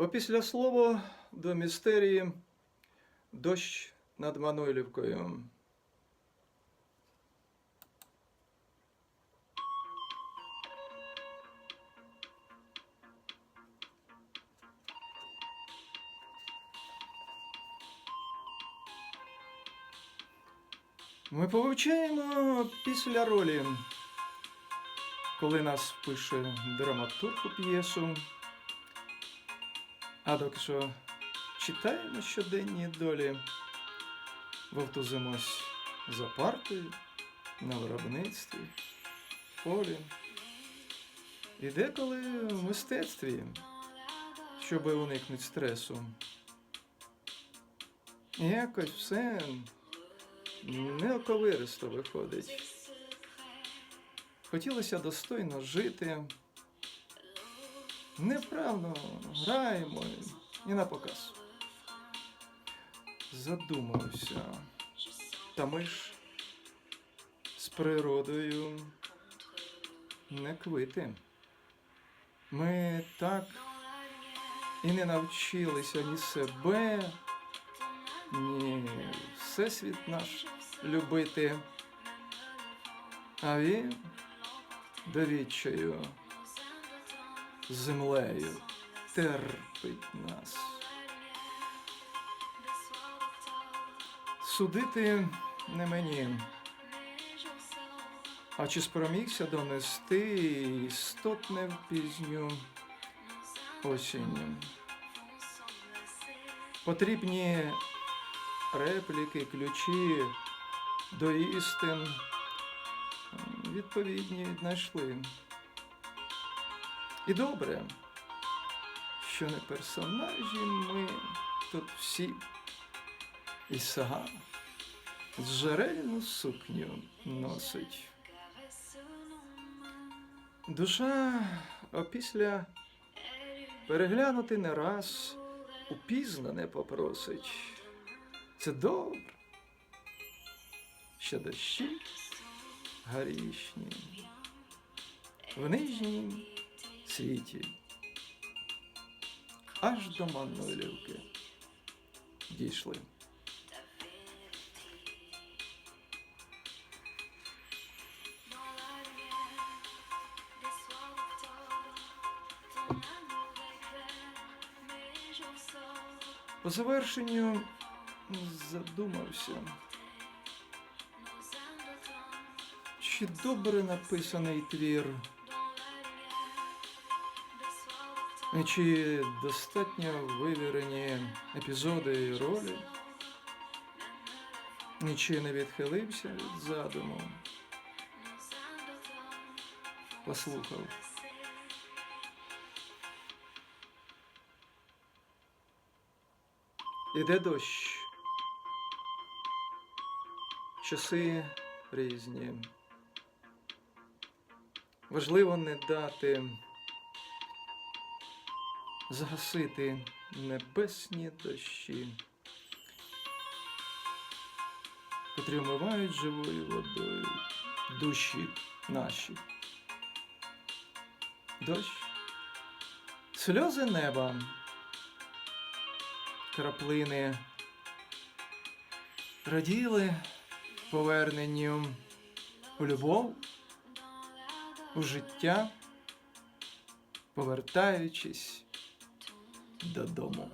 Опісля слова до містерії дощ над Мануйлівкою. Ми повивчаємо після ролі, коли нас пише драматург у п'єсу. А доки що читаємо щоденні долі, вовтузимось за партою, на виробництві, в полі. І деколи в мистецтві, щоб уникнути стресу. Якось все неоковиристо виходить. Хотілося достойно жити. Невправно граємо і на показ. Задумався. Та ми ж з природою не квити. Ми так і не навчилися ні себе, ні всесвіт наш любити. А він до відчаю землею терпить нас. Судити не мені, а чи спромігся донести істотне в пізню осінь. Потрібні репліки, ключі до істин відповідні віднайшли. І добре, що не персонажі ми тут всі. І сага джерельну сукню носить. Душа опісля переглянути не раз упізнане попросить. Це добре, що дощі гарішні в нижнім світі аж до Мануйлівки дійшли. По завершенню задумався, чи добре написаний твір, чи достатньо вивірені епізоди і ролі, чи не відхилився від задуму. Послухав. Іде дощ. Часи різні. Важливо не дати загасити небесні дощі, котрі вмивають живою водою душі наші. Дощ, сльози неба. Краплини. Раділи поверненню у любов, у життя, повертаючись додому.